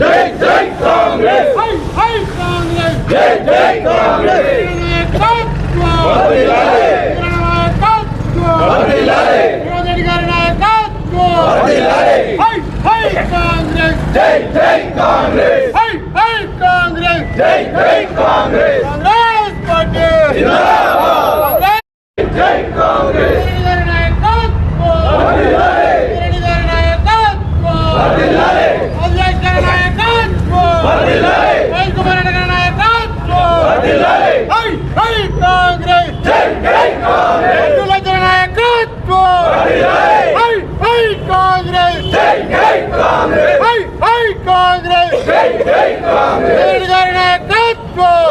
జై జై Congress high high Congress జై జై కాంగ్రెస్! కాంగ్రెస్ పార్టీ! జిందాబాద్ కాంగ్రెస్ జై కాంగ్రెస్! వర్ధిల్లాలి హై హై కాంగ్రెస్! జై కాంగ్రెస్! రెడ్డి గారి నాయకత్వం!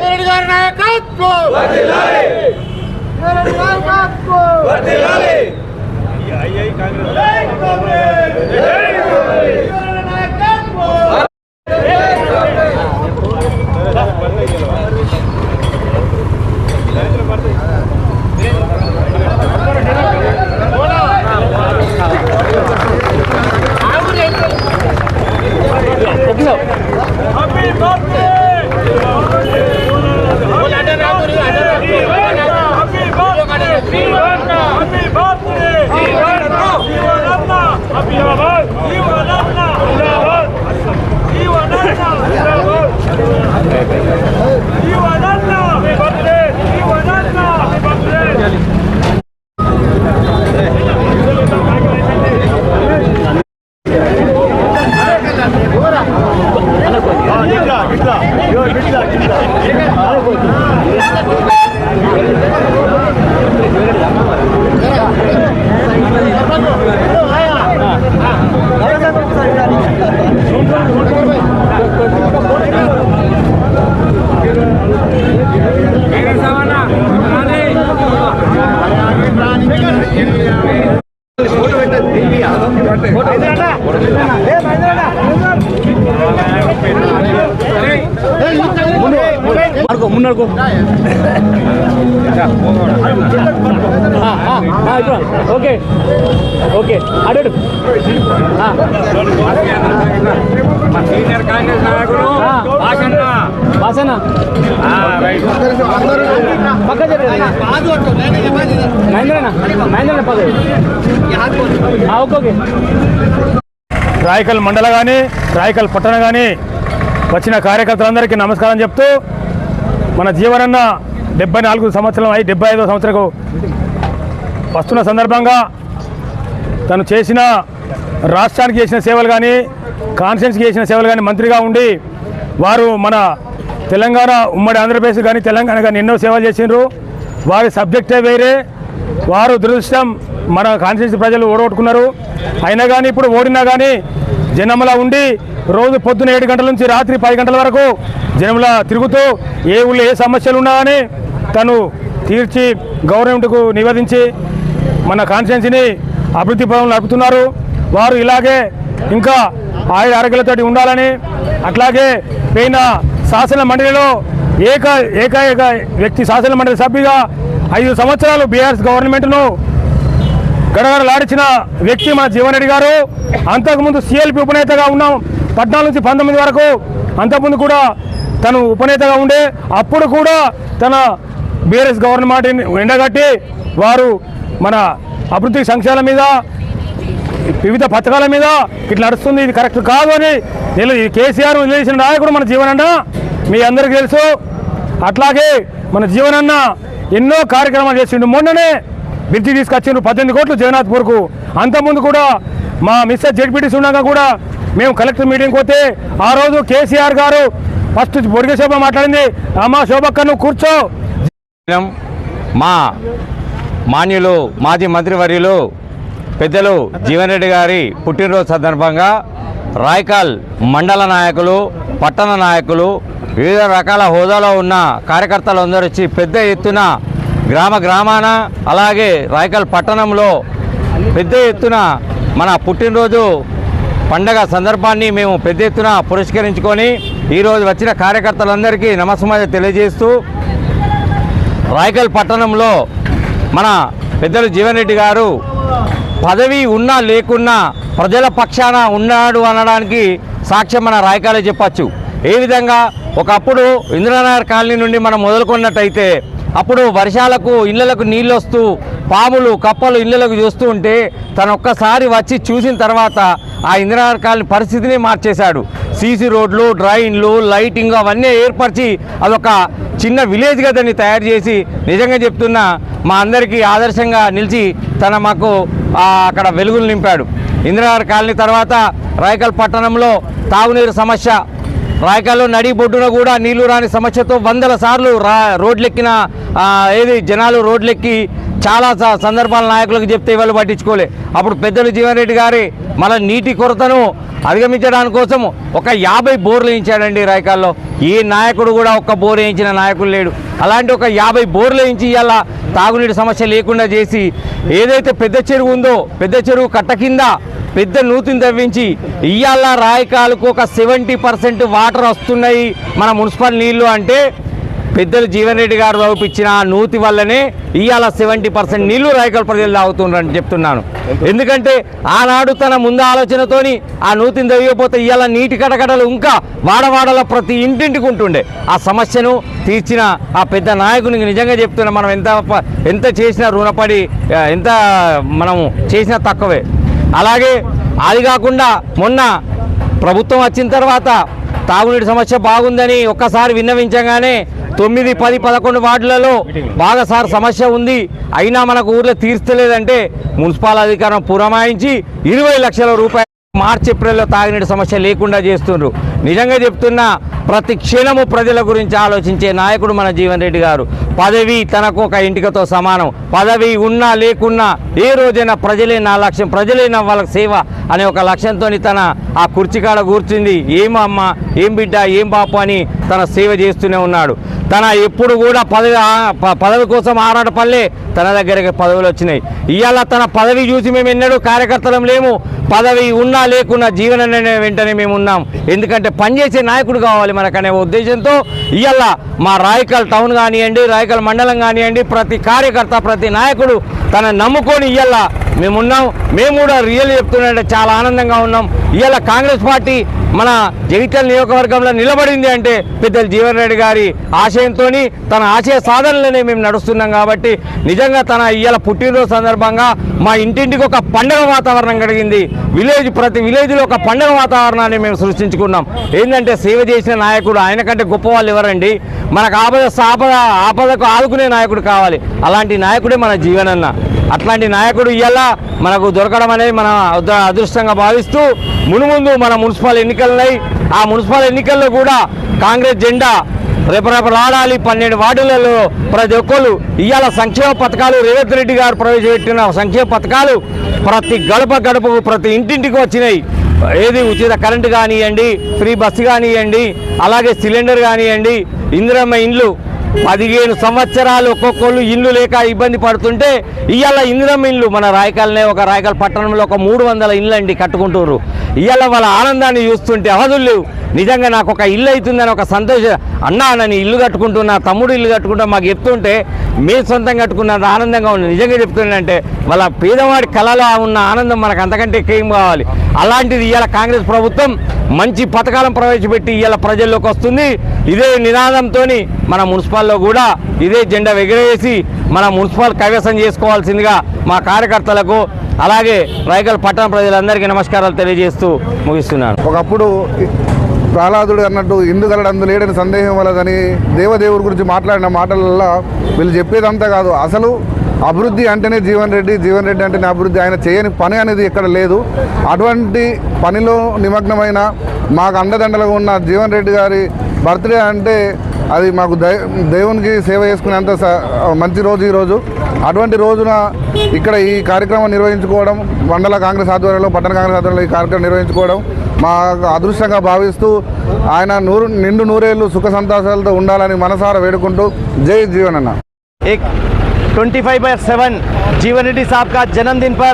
రెడ్డి గారి నాయకత్వం! నాయకత్వం! వర్ధిల్లాలి జై కాంగ్రెస్ జై ఓకే ఓకే అడు సీనియర్ కాంగ్రెస్ నాయకుడు భాషన్న పక్క మహేంద్రనా? మహేంద్రనా ఓకే రాయకల్ మండల కానీ రాయకల్ పట్టణ కానీ వచ్చిన కార్యకర్తలందరికీ నమస్కారం చెప్తూ మన జీవనన్న డెబ్బై నాలుగు సంవత్సరం అయి డెబ్బై ఐదో సంవత్సరకు వస్తున్న సందర్భంగా తను చేసిన రాష్ట్రానికి చేసిన సేవలు కానీ కాన్స్టిట్యున్సీకి చేసిన సేవలు కానీ మంత్రిగా ఉండి వారు మన తెలంగాణ ఉమ్మడి ఆంధ్రప్రదేశ్ కానీ తెలంగాణ కానీ ఎన్నో సేవలు చేసిండ్రు. వారి సబ్జెక్టే వేరే. వారు దురదృష్టం మన కాన్స్టిట్యూన్సీ ప్రజలు ఓడగొట్టుకున్నారు. అయినా కానీ ఇప్పుడు ఓడినా కానీ జనంలా ఉండి రోజు పొద్దున ఏడు గంటల నుంచి రాత్రి పది గంటల వరకు జనంలా తిరుగుతూ ఏ ఊళ్ళో ఏ సమస్యలు ఉన్నా కానీ తను తీర్చి గవర్నమెంట్కు నివేదించి మన కాన్స్టిట్యున్సీని అభివృద్ధి పనులు నడుపుతున్నారు. వారు ఇలాగే ఇంకా ఆయుర ఆరోగ్యాలతోటి ఉండాలని అట్లాగే పోయిన శాసన మండలిలో ఏక ఏకైక వ్యక్తి శాసన మండలి సభ్యుగా ఐదు సంవత్సరాలు బీఆర్ఎస్ గవర్నమెంట్ను గడగడలాడించిన వ్యక్తి మన జీవన్రెడ్డి గారు. అంతకుముందు సిఎల్పి ఉపనేతగా ఉన్నాం పద్నాలుగు నుంచి పంతొమ్మిది వరకు అంతకుముందు కూడా తను ఉపనేతగా ఉండే అప్పుడు కూడా తన బీఆర్ఎస్ గవర్నమెంట్ ఎండగట్టి వారు మన అభివృద్ధి సంక్షేమాల మీద వివిధ పథకాల మీద ఇట్లా నడుస్తుంది. ఇది కరెక్ట్ కాదు అని నిల ఈ కేసీఆర్ వదిలేసిన నాయకుడు మన జీవనన్న. మీ అందరికీ తెలుసు. అట్లాగే మన జీవనన్న ఎన్నో కార్యక్రమాలు చేసిండు. మొన్ననే బ్రిడ్జి తీసుకొచ్చిండ్రు పద్దెనిమిది కోట్లు జగన్నాథ్పూర్కు. అంతకుముందు కూడా మా మిస్టర్ జడ్పీటీసీ ఉండగా కూడా మేము కలెక్టర్ మీటింగ్ పోతే ఆ రోజు కేసీఆర్ గారు ఫస్ట్ బొడిగ శోభ మాట్లాడింది. అమ్మా శోభక్క నువ్వు కూర్చో మా మాన్యులు మాజీ మంత్రివర్యులు పెద్దలు జీవన్ రెడ్డి గారి పుట్టినరోజు సందర్భంగా రాయకాల్ మండల నాయకులు పట్టణ నాయకులు వివిధ రకాల హోదాలో ఉన్న కార్యకర్తలు అందరూ వచ్చి పెద్ద ఎత్తున గ్రామ గ్రామాన అలాగే రాయకాల్ పట్టణంలో పెద్ద ఎత్తున మన పుట్టినరోజు పండగ సందర్భాన్ని మేము పెద్ద ఎత్తున పురస్కరించుకొని ఈరోజు వచ్చిన కార్యకర్తలందరికీ నమస్మాజ తెలియజేస్తూ రాయకల్ పట్టణంలో మన పెద్దలు జీవన్ రెడ్డి గారు పదవి ఉన్నా లేకున్నా ప్రజల పక్షాన ఉన్నాడు అనడానికి సాక్ష్యం మన రాయకాలే చెప్పచ్చు. ఏ విధంగా? ఒకప్పుడు ఇంద్రనగర్ కాలనీ నుండి మనం మొదలుకున్నట్టయితే అప్పుడు వర్షాలకు ఇళ్ళలకు నీళ్ళు వస్తూ పాములు కప్పలు ఇళ్ళలకు చూస్తూ ఉంటే తను ఒక్కసారి వచ్చి చూసిన తర్వాత ఆ ఇంద్రనగర్ కాలనీ పరిస్థితిని మార్చేశాడు. సీసీ రోడ్లు డ్రైన్లు లైటింగ్ అవన్నీ ఏర్పరిచి అదొక చిన్న విలేజ్గా దాన్ని తయారు చేసి నిజంగా చెప్తున్నా మా అందరికీ ఆదర్శంగా నిలిచి తన మాకు అక్కడ వెలుగులు నింపాడు. ఇందిరానగర్ కాలనీ తర్వాత రాయకల్ పట్టణంలో తాగునీరు సమస్య రాయకాల్లో నడి బొడ్డున కూడా నీళ్ళు రాని సమస్యతో వందల సార్లు రా రోడ్లెక్కిన ఏది జనాలు రోడ్లెక్కి చాలా స- సందర్భాల నాయకులకు చెప్తే వాళ్ళు పట్టించుకోలే. అప్పుడు పెద్దలు జీవన్ రెడ్డి గారి మన నీటి కొరతను అధిగమించడానికి కోసం ఒక యాభై బోర్లు వేయించాడండి రాయకాల్లో. ఏ నాయకుడు కూడా ఒక్క బోర్ వేయించిన నాయకుడు లేడు. అలాంటి ఒక యాభై బోర్లు వేయించి ఇవాళ తాగునీటి సమస్య లేకుండా చేసి ఏదైతే పెద్ద చెరువు ఉందో పెద్ద చెరువు కట్ట కింద పెద్ద నూతిని తవ్వించి ఇవాళ రాయకాలకు ఒక సెవెంటీ పర్సెంట్ వాటర్ వస్తున్నాయి మన మున్సిపల్ నీళ్ళు అంటే పెద్దలు జీవన్ రెడ్డి గారు చూపించిన ఆ నూతి వల్లనే ఇవాళ సెవెంటీ పర్సెంట్ నీళ్ళు రాయకల్ ప్రజలు తాగుతున్నారని చెప్తున్నాను. ఎందుకంటే ఆనాడు తన ముందు ఆలోచనతోని ఆ నూతిని తవ్వకపోతే ఇవాళ నీటి కటకటలు ఇంకా వాడవాడలో ప్రతి ఇంటింటికి ఉంటుండే. ఆ సమస్యను తీర్చిన ఆ పెద్ద నాయకునికి నిజంగా చెప్తున్నా మనం ఎంత ఎంత చేసినా రుణపడి ఎంత మనము చేసినా తక్కువే. అలాగే అది కాకుండా మొన్న ప్రభుత్వం వచ్చిన తర్వాత తాగునీటి సమస్య బాగుందని ఒక్కసారి విన్నవించగానే తొమ్మిది పది పదకొండు వార్డులలో బాగా సార్ సమస్య ఉంది. అయినా మనకు ఊర్లో తీర్చలేదంటే మున్సిపల్ అధికారం పురమాయించి ఇరవై లక్షల రూపాయలు మార్చి ఏప్రిల్లో తాగునీటి సమస్య లేకుండా చేస్తుండ్రు. నిజంగా చెప్తున్నా ప్రతి క్షణము ప్రజల గురించి ఆలోచించే నాయకుడు మన జీవన్ రెడ్డి గారు. పదవి తనకు ఒక ఇంటికతో సమానం. పదవి ఉన్నా లేకున్నా ఏ రోజైనా ప్రజలే నా లక్ష్యం ప్రజలే నా వాళ్ళకి సేవ. అనే ఒక లక్ష్యంతో తన ఆ కుర్చికాడ కూర్చుంది. ఏం అమ్మ ఏం బిడ్డ ఏం పాప అని తన సేవ చేస్తూనే ఉన్నాడు. తన ఎప్పుడు కూడా పదవి ప- పదవి కోసం ఆరాటపల్లే తన దగ్గరికి పదవులు వచ్చినాయి. ఇవాళ తన పదవి చూసి మేము ఎన్నడూ కార్యకర్తలం లేము. పదవి ఉన్నా లేకున్నా జీవన నిర్ణయం వెంటనే మేము ఉన్నాం. ఎందుకంటే పనిచేసే నాయకుడు కావాలి మనకనే ఉద్దేశంతో ఇవాళ మా రాయకల్ టౌన్ కానివ్వండి రాయకల్ మండలం కానివ్వండి ప్రతి కార్యకర్త ప్రతి నాయకుడు తన నమ్ముకొని ఇవాళ మేమున్నాం. మేము కూడా రియల్ చెప్తున్నట్టే చాలా ఆనందంగా ఉన్నాం. ఇవాళ కాంగ్రెస్ పార్టీ మన జగిత్యాల నియోజకవర్గంలో నిలబడింది అంటే పెద్దలు జీవన్ రెడ్డి గారి ఆశయంతో తన ఆశయ సాధనలోనే మేము నడుస్తున్నాం కాబట్టి నిజంగా తన ఇవాళ పుట్టినరోజు సందర్భంగా మా ఇంటింటికి ఒక పండగ వాతావరణం కలిగింది. విలేజ్ ప్రతి విలేజ్లో ఒక పండగ వాతావరణాన్ని మేము సృష్టించుకున్నాం. ఏంటంటే సేవ చేసిన నాయకుడు ఆయన కంటే గొప్ప వాళ్ళు ఎవరండి? మనకు ఆపద ఆపద ఆపదకు ఆదుకునే నాయకుడు కావాలి. అలాంటి నాయకుడే మన జీవనన్న. అట్లాంటి నాయకుడు ఇవాళ మనకు దొరకడం అనేది మన అదృష్టంగా భావిస్తూ మునుముందు మన మున్సిపల్ ఎన్నికలున్నాయి ఆ మున్సిపల్ ఎన్నికల్లో కూడా కాంగ్రెస్ జెండా రేపరేపలాడాలి. పన్నెండు వార్డులలో ప్రతి ఒక్కరు ఇవాళ సంక్షేమ పథకాలు. రేవంత్ రెడ్డి గారు ప్రవేశపెట్టిన సంక్షేమ పథకాలు ప్రతి గడప గడపకు ప్రతి ఇంటింటికి వచ్చినాయి. ఏది ఉచిత కరెంటు కానివ్వండి ఫ్రీ బస్సు కానివ్వండి అలాగే సిలిండర్ కానివ్వండి ఇందిరమ్మ ఇండ్లు పదిహేను సంవత్సరాలు ఒక్కొక్కళ్ళు ఇల్లు లేక ఇబ్బంది పడుతుంటే ఇవాళ ఇందిరం ఇల్లు మన రాయకాలనే ఒక రాయకాల పట్టణంలో ఒక మూడు వందల ఇళ్ళు అండి కట్టుకుంటున్నారు ఇవాళ వాళ్ళ ఆనందాన్ని చూస్తుంటే అవధులు లేవు. నిజంగా నాకు ఒక ఇల్లు అవుతుందని ఒక సంతోషం అన్నా నన్ను ఇల్లు కట్టుకుంటున్నా తమ్ముడు ఇల్లు కట్టుకుంటా మాకు చెప్తుంటే మేము సొంతం కట్టుకున్నంత ఆనందంగా ఉంది నిజంగా చెప్తుందంటే వాళ్ళ పేదవాడి కళలో ఉన్న ఆనందం మనకు అంతకంటే ఎక్కువ కావాలి? అలాంటిది ఇవాళ కాంగ్రెస్ ప్రభుత్వం మంచి పథకాలను ప్రవేశపెట్టి ఇవాళ ప్రజల్లోకి వస్తుంది. ఇదే నినాదంతో మన మున్సిపాల్లో కూడా ఇదే జెండా ఎగరేసి మన మున్సిపల్ కైవసం చేసుకోవాల్సిందిగా మా కార్యకర్తలకు అలాగే రాయగల్ పట్టణ ప్రజలందరికీ నమస్కారాలు తెలియజేస్తూ ముగిస్తున్నాను. ఒకప్పుడు ప్రహ్లాదుడు అన్నట్టు ఇందుగలడు అందు లేడని సందేహం వలదని దేవదేవుడి గురించి మాట్లాడిన మాటలలో వీళ్ళు చెప్పేదంతా కాదు. అసలు అభివృద్ధి అంటేనే జీవన్ రెడ్డి జీవన్ రెడ్డి అంటేనే అభివృద్ధి. ఆయన చేయని పని అనేది ఇక్కడ లేదు. అటువంటి పనిలో నిమగ్నమైన మాకు అండదండలుగా ఉన్న జీవన్ రెడ్డి గారి బర్త్డే అంటే అది మాకు దై దేవునికి సేవ చేసుకునేంత స- మంచి రోజు ఈరోజు అటువంటి రోజున ఇక్కడ ఈ కార్యక్రమం నిర్వహించుకోవడం మండల కాంగ్రెస్ ఆధ్వర్యంలో పట్టణ కాంగ్రెస్ ఆధ్వర్యంలో ఈ కార్యక్రమం నిర్వహించుకోవడం మా అదృష్టంగా భావిస్తూ ఆయన నూరు నిండు నూరేళ్ళు సుఖ సంతోషాలతో ఉండాలని మనసారా వేడుకుంటూ జై జీవనన్న एक 25 बाय सेवन जीवन रेड्डी साहब का जन्मदिन पर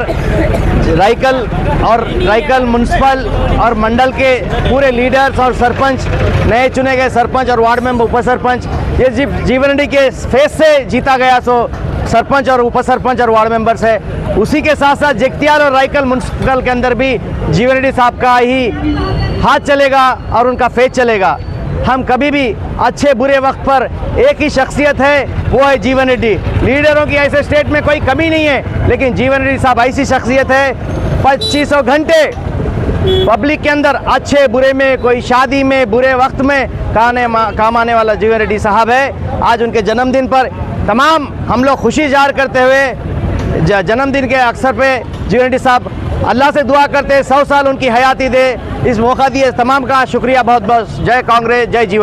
राइकल और राइकल म्यूनसिपल और मंडल के पूरे लीडर्स और सरपंच नए चुने गए सरपंच और वार्ड मेंबर उप सरपंच ये जी, जीवन रेड्डी के फेस से जीता गया सो सरपंच और उप सरपंच और वार्ड मेंबर्स है। उसी के साथ साथ जगतियाल और राइकल म्यूनसिपल के अंदर भी जीवन रेड्डी साहब का ही हाथ चलेगा और उनका फ़ेज़ चलेगा। हम कभी भी अच्छे बुरे वक्त पर एक ही शख्सियत है, वो है जीवन रेड्डी लीडरों की ऐसे स्टेट में कोई कमी नहीं है, लेकिन जीवन रेड्डी साहब ऐसी शख्सियत है, पच्चीसों घंटे पब्लिक के अंदर अच्छे बुरे में, कोई शादी में, बुरे वक्त में काने काम आने वाला जीवन रेड्डी साहब है। आज उनके जन्मदिन पर तमाम हम लोग खुशी ज़ाहिर करते हुए जन्मदिन के अक्सर पे जी साहब अल्लाह से दुआ करते सौ साल उनकी हयाती दे। इस मौका दिए तमाम का शुक्रिया, बहुत बहुत। जय कांग्रेस, जय जीवन।